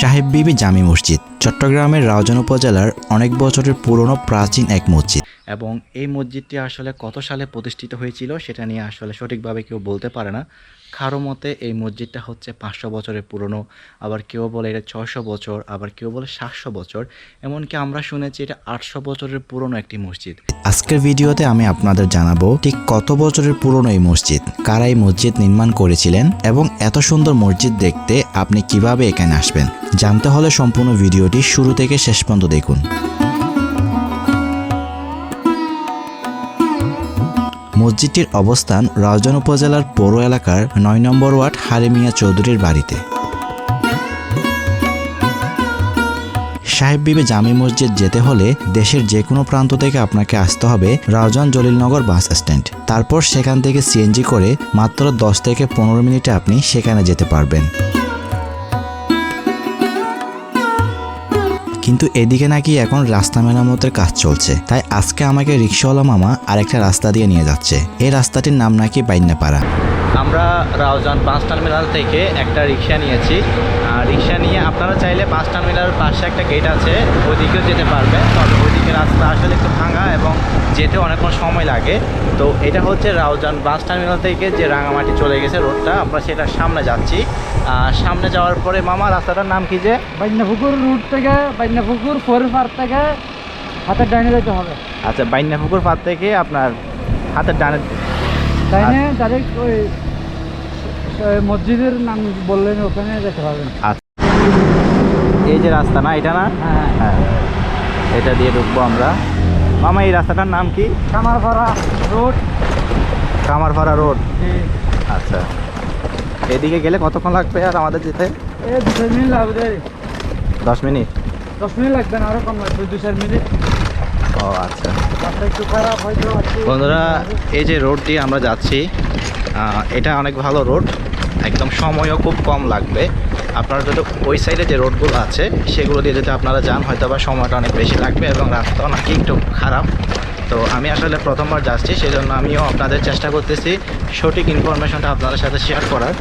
সাহেব বিবি জামি মসজিদ, চট্টগ্রামের রাউজান উপজেলার অনেক বছরের পুরনো প্রাচীন এক মসজিদ। এবং এই মসজিদটি আসলে কত সালে প্রতিষ্ঠিত হয়েছিল সেটা নিয়ে আসলে সঠিকভাবে কেউ বলতে পারে না। কারও মতে এই মসজিদটা হচ্ছে পাঁচশো বছরের পুরনো, আবার কেউ বলে এটা ছয়শো বছর, আবার কেউ বলে সাতশো বছর, এমনকি আমরা শুনেছি এটা আটশো বছরের পুরনো একটি মসজিদ। আজকের ভিডিওতে আমি আপনাদের জানাব ঠিক কত বছরের পুরনো এই মসজিদ, কারা এই মসজিদ নির্মাণ করেছিলেন এবং এত সুন্দর মসজিদ দেখতে আপনি কীভাবে এখানে আসবেন। জানতে হলে সম্পূর্ণ ভিডিওটি শুরু থেকে শেষ পর্যন্ত দেখুন। মসজিদটির অবস্থান রাউজান উপজেলার পৌর এলাকার নয় নম্বর ওয়ার্ড হারেমিয়া চৌধুরীর বাড়িতে। সাহেব বিবে জামি মসজিদ যেতে হলে দেশের যে কোনো প্রান্ত থেকে আপনাকে আসতে হবে রাউজান জলিলনগর বাস স্ট্যান্ড। তারপর সেখান থেকে সিএনজি করে মাত্র দশ থেকে পনেরো মিনিটে আপনি সেখানে যেতে পারবেন। কিন্তু এদিকে নাকি এখন রাস্তা মেরামতের কাজ চলছে। তাই আজকে আমাকে রিক্সাওয়ালা মামা আরেকটা রাস্তা দিয়ে নিয়ে যাচ্ছে। এই রাস্তাটির নাম নাকি বাইন্যাপাড়া আমরা রাউজান বাস টার্মিনাল থেকে একটা রিক্সা নিয়েছি। আর রিক্সা নিয়ে আপনারা চাইলে বাস টার্মিনালের পাশে একটা গেট আছে ওইদিকেও যেতে পারবেন তবে ওইদিকে রাস্তা আসলে একটু ভাঙা এবং যেতে অনেকক্ষণ সময় লাগে। তো এটা হচ্ছে রাউজান বাস টার্মিনাল থেকে যে রাঙামাটি চলে গেছে রোডটা। আমরা সেটার সামনে যাচ্ছি। আর সামনে যাওয়ার পরে মামা রাস্তাটার নাম কি যে? বাইনাপুকুর রুট থেকে বাইনাপুকুর ফোর পার থেকে হাতের ডাইনে যেতে হবে। আচ্ছা বাইন্যাপুকুর পার থেকে আপনার হাতের ডানে ডাইনে ডাইরেক্ট ওই মসজিদের নাম বললেন ওখানে যেতে পারবেন এই যে রাস্তা না এটা না? হ্যাঁ। হ্যাঁ। এটা দিয়ে ঢুকবো আমরা। মামা এই রাস্তাটার নাম কি? কামারপাড়া রোড। কামারপাড়া রোড। আচ্ছা। এদিকে গেলে কতক্ষণ লাগবে আর আমাদের যেতে? এই দু চার মিনিট লাগবে। দশ মিনিট। দশ মিনিট লাগবে না আরও কম লাগবে দু চার মিনিট। ও আচ্ছা। বন্ধুরা এই যে রোড দিয়ে আমরা যাচ্ছি এটা অনেক ভালো রোড একদম সময়ও খুব কম লাগবে। আপনারা যদি ওই সাইডে যে রোডগুলো আছে সেগুলো দিয়ে যদি আপনারা যান হয়তো বা সময়টা অনেক বেশি লাগবে এবং রাস্তাও নাকি একটু খারাপ। তো আমি আসলে প্রথমবার যাচ্ছি সেজন্য আমিও আপনাদের চেষ্টা করতেছি সঠিক ইনফরমেশনটা আপনাদের সাথে শেয়ার করার।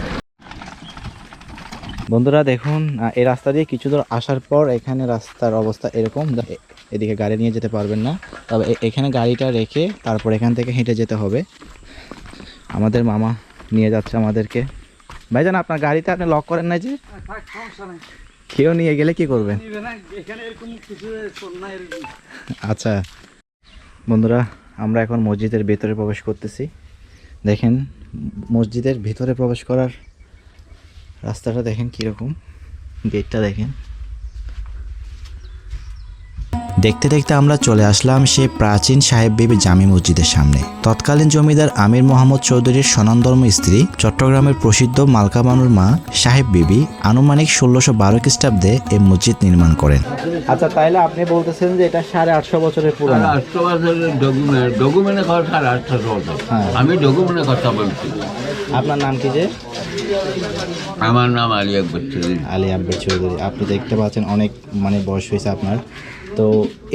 বন্ধুরা দেখুন এই রাস্তা দিয়ে কিছু দূর আসার পর এখানে রাস্তার অবস্থা এরকম। এদিকে গাড়ি নিয়ে যেতে পারবেন না। তবে এখানে গাড়িটা রেখে তারপর এখান থেকে হেঁটে যেতে হবে। আমাদের মামা নিয়ে যাচ্ছে আমাদেরকে। ভাইজান, আপনার গাড়িতে আপনি লক করেন না যে? কেউ নিয়ে গেলে কি করবেন? আচ্ছা। বন্ধুরা, আমরা এখন মসজিদের ভেতরে প্রবেশ করতেছি। দেখেন, মসজিদের ভিতরে প্রবেশ করার রাস্তাটা দেখেন কীরকম গেটটা দেখেন। দেখতে দেখতে আমরা চলে আসলাম সেই প্রাচীন সাহেব বিবি জামি মসজিদের সামনে। তৎকালীন জমিদার আমির মোহাম্মদ চৌধুরীর সনান্দর্ম স্ত্রী চট্টগ্রামের প্রসিদ্ধ মালকামানুর মা সাহেব বিবি আনুমানিক ষোলোশো বারো খ্রিস্টাব্দে এই মসজিদ নির্মাণ করেন। আচ্ছা তাইলে আপনি বলতেছেন যে এটা সাড়ে আটশো বছরের পুরনো। আটশো বছরের ডকুমেন্ট ডকুমেন্টে ঘর সাড়ে আটশো বছর। হ্যাঁ। আমি ডকুমেন্টে কথা বলছি। আপনার নাম কি যে? আমার নাম আলী আকবর চৌধুরী। আলী আব্বাস চৌধুরী। আপনি দেখতে পাচ্ছেন অনেক মানে বয়স হয়েছে আপনার। তো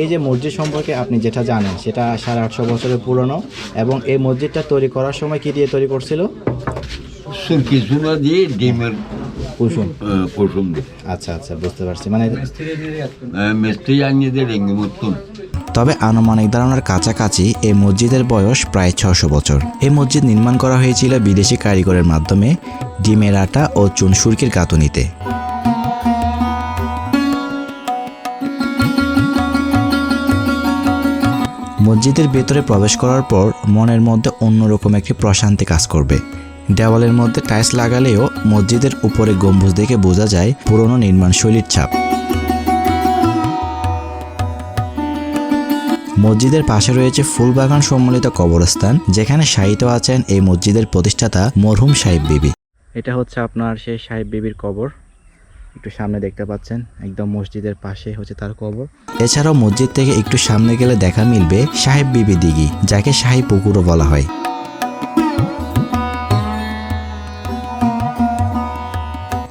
এই যে মসজিদ সম্পর্কে আপনি যেটা জানেন সেটা সাড়ে আটশো বছরের পুরনো এবং এই মসজিদটা তৈরি করার সময় কি দিয়ে তৈরি করছিল? সুরকি সুনা দিয়ে ডিমের কুসুম কুসুম দিয়ে। আচ্ছা আচ্ছা বুঝতে পারছি। মানে মিস্ত্রি আনিয়ে দিয়ে রেঙ্গি মতন তবে আনুমানিক ধারণার কাছাকাছি এই মসজিদের বয়স প্রায় ছশো বছর। এই মসজিদ নির্মাণ করা হয়েছিল বিদেশি কারিগরের মাধ্যমে, ডিমের আটা ও চুন সুরকির গাঁথুনিতে। মসজিদের ভেতরে প্রবেশ করার পর মনের মধ্যে অন্যরকম একটি প্রশান্তি কাজ করবে। দেওয়ালের মধ্যে টাইলস লাগালেও মসজিদের উপরে গম্বুজ দেখে বোঝা যায় পুরনো নির্মাণ শৈলীর ছাপ। মসজিদের পাশে রয়েছে ফুলবাগান সম্মিলিত কবরস্থান যেখানে শায়িত আছেন এই মসজিদের প্রতিষ্ঠাতা মরহুম সাহেব বিবি। এটা হচ্ছে আপনার সেই সাহেব বিবির কবর। একটু সামনে দেখতে পাচ্ছেন একদম মসজিদের পাশে হচ্ছে তার কবর। এছাড়াও মসজিদ থেকে একটু সামনে গেলে দেখা মিলবে সাহেব বিবি দিঘি যাকে সাহেব পুকুরও বলা হয়।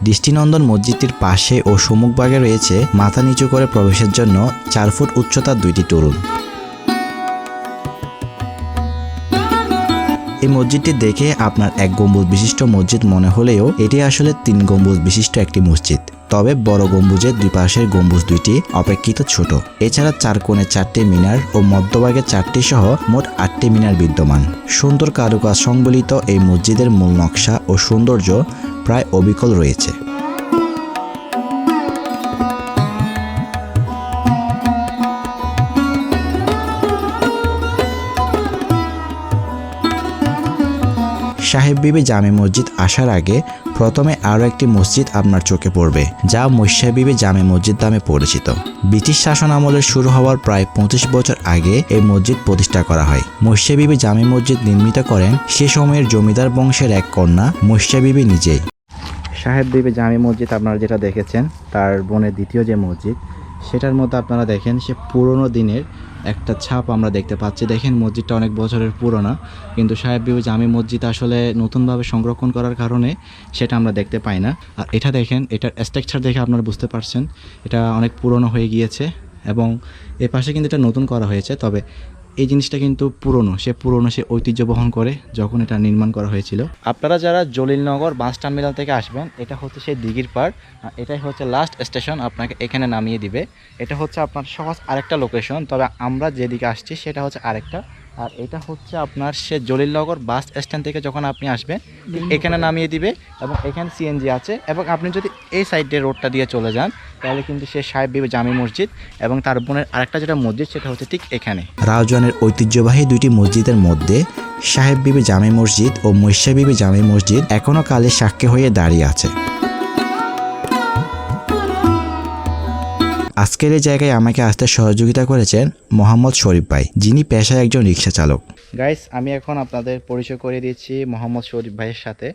দৃষ্টিনন্দন মসজিদটির পাশে ও সম্মুখভাগে রয়েছে মাথা নিচু করে প্রবেশের জন্য চার ফুট উচ্চতার দুইটি তরুণ। এই মসজিদটি দেখে আপনার এক গম্বুজ বিশিষ্ট মসজিদ মনে হলেও এটি আসলে তিন গম্বুজ বিশিষ্ট একটি মসজিদ। তবে বড় গম্বুজের দুই পাশের গম্বুজ দুইটি অপেক্ষিত ছোট। এছাড়া চার কোণে চারটি মিনার ও মধ্যভাগে চারটি সহ মোট আটটি মিনার বিদ্যমান। সুন্দর কারুকাজ সংবলিত এই মসজিদের মূল নকশা ও সৌন্দর্য প্রায় অবিকল রয়েছে। সাহেব বিবি জামে মসজিদ আসার আগে প্রথমে আরও একটি মসজিদ আপনার চোখে পড়বে, যা মৈশা বিবি জামে মসজিদ নামে পরিচিত। ব্রিটিশ শাসন আমলের শুরু হওয়ার প্রায় পঁচিশ বছর আগে এই মসজিদ প্রতিষ্ঠা করা হয়। মৈশা বিবি জামে মসজিদ নির্মিত করেন সে সময়ের জমিদার বংশের এক কন্যা মৈশা বিবি নিজেই। সাহেব বিবি জামে মসজিদ আপনারা যেটা দেখেছেন, তার বোনের দ্বিতীয় যে মসজিদ সেটার মধ্যে আপনারা দেখেন সে পুরনো দিনের একটা ছাপ আমরা দেখতে পাচ্ছি। দেখেন মসজিদটা অনেক বছরের পুরোনো, কিন্তু সাহেব বিবু জামি মসজিদ আসলে নতুনভাবে সংরক্ষণ করার কারণে সেটা আমরা দেখতে পাই না। আর এটা দেখেন, এটার স্ট্রাকচার দেখে আপনারা বুঝতে পারছেন, এটা অনেক পুরনো হয়ে গিয়েছে এবং এ পাশে কিন্তু এটা নতুন করা হয়েছে। তবে এই জিনিসটা কিন্তু পুরনো, সে পুরনো সে ঐতিহ্য বহন করে যখন এটা নির্মাণ করা হয়েছিল। আপনারা যারা জলিলনগর বাস টার্মিনাল থেকে আসবেন, এটা হচ্ছে সেই দিঘির পাড় এটাই হচ্ছে লাস্ট স্টেশন আপনাকে এখানে নামিয়ে দিবে। এটা হচ্ছে আপনার সহজ আরেকটা লোকেশন তবে আমরা যেদিকে আসছি সেটা হচ্ছে আরেকটা আর এটা হচ্ছে আপনার সে জলিলনগর বাস স্ট্যান্ড থেকে যখন আপনি আসবেন এখানে নামিয়ে দিবে এবং এখানে সিএনজি আছে এবং আপনি যদি এই সাইডে রোডটা দিয়ে চলে যান তাহলে কিন্তু সে সাহেব বিবি জামি মসজিদ এবং তার বোনের আরেকটা যেটা মসজিদ সেটা হচ্ছে ঠিক এখানে। রাউজানের ঐতিহ্যবাহী দুইটি মসজিদের মধ্যে সাহেব বিবি জামে মসজিদ ও মৈশা বিবি জামে মসজিদ এখনও কালে সাক্ষী হয়ে দাঁড়িয়ে আছে। আজকের এই জায়গায় আমাকে আসতে সহযোগিতা করেছেন মোহাম্মদ শরীফ ভাই, যিনি পেশায় একজন রিক্সা চালক। গাইস আমি এখন আপনাদের পরিচয় করে দিয়েছি মোহাম্মদ শরীফ ভাইয়ের সাথে।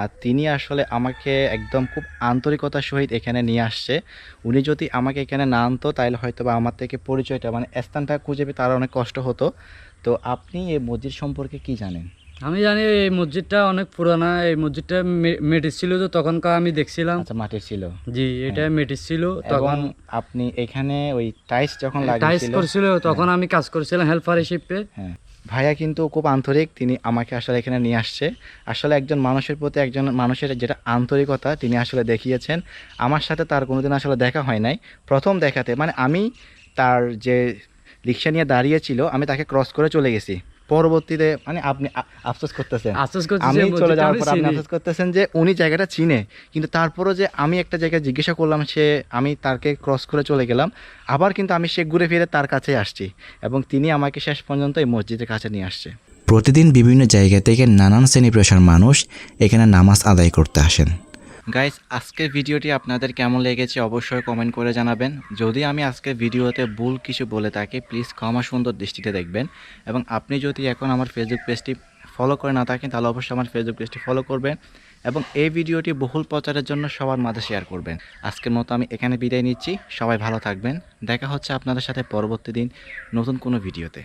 আর তিনি আসলে আমাকে একদম খুব আন্তরিকতার সহিত এখানে নিয়ে আসছে। উনি যদি আমাকে এখানে না আনতো, তাহলে হয়তো বা আমার থেকে পরিচয়টা মানে স্থানটা খুঁজে পেতে তার অনেক কষ্ট হতো। তো আপনি এই মসজিদ সম্পর্কে কি জানেন? আমি জানি এই মসজিদটা অনেক পুরানা এই মসজিদটা মেটিস ছিল তো তখনকার আমি দেখছিলাম। আচ্ছা মাটির ছিল। জি এটা মেটিস ছিল তখন আপনি এখানে ওই টাইস যখন টাইস করছিল তখন আমি কাজ করছিলাম হেল্পার হিসেবে হ্যাঁ। ভাইয়া কিন্তু খুব আন্তরিক তিনি আমাকে আসলে এখানে নিয়ে আসছে। আসলে একজন মানুষের প্রতি একজন মানুষের যেটা আন্তরিকতা তিনি আসলে দেখিয়েছেন। আমার সাথে তার কোনোদিন আসলে দেখা হয় নাই। প্রথম দেখাতে মানে আমি তার যে রিক্সা নিয়ে দাঁড়িয়েছিল আমি তাকে ক্রস করে চলে গেছি। পরবর্তীতে মানে আপনি আফসোস করতেছেন। আফসোস আমি চলে যাওয়ার পর আপনি আফসোস করতেছেন যে উনি জায়গাটা চিনে। কিন্তু তারপরও যে আমি একটা জায়গায় জিজ্ঞাসা করলাম সে আমি তাকে ক্রস করে চলে গেলাম। আবার কিন্তু আমি সে ঘুরে ফিরে তার কাছে আসছি এবং তিনি আমাকে শেষ পর্যন্ত এই মসজিদের কাছে নিয়ে আসছে। প্রতিদিন বিভিন্ন জায়গা থেকে নানান শ্রেণি পেশার মানুষ এখানে নামাজ আদায় করতে আসেন। গাইস আজকের ভিডিওটি আপনাদের কেমন লেগেছে অবশ্যই কমেন্ট করে জানাবেন। যদি আমি আজকের ভিডিওতে ভুল কিছু বলে থাকি প্লিজ ক্ষমা সুন্দর দৃষ্টিতে দেখবেন। এবং আপনি যদি এখন আমার ফেসবুক পেজটি ফলো করে না থাকেন, তাহলে অবশ্যই আমার ফেসবুক পেজটি ফলো করবেন এবং এই ভিডিওটি বহুল প্রচারের জন্য সবার মাঝে শেয়ার করবেন। আজকের মতো আমি এখানে বিদায় নিচ্ছি। সবাই ভালো থাকবেন। দেখা হচ্ছে আপনাদের সাথে পরবর্তী দিন নতুন কোনো ভিডিওতে।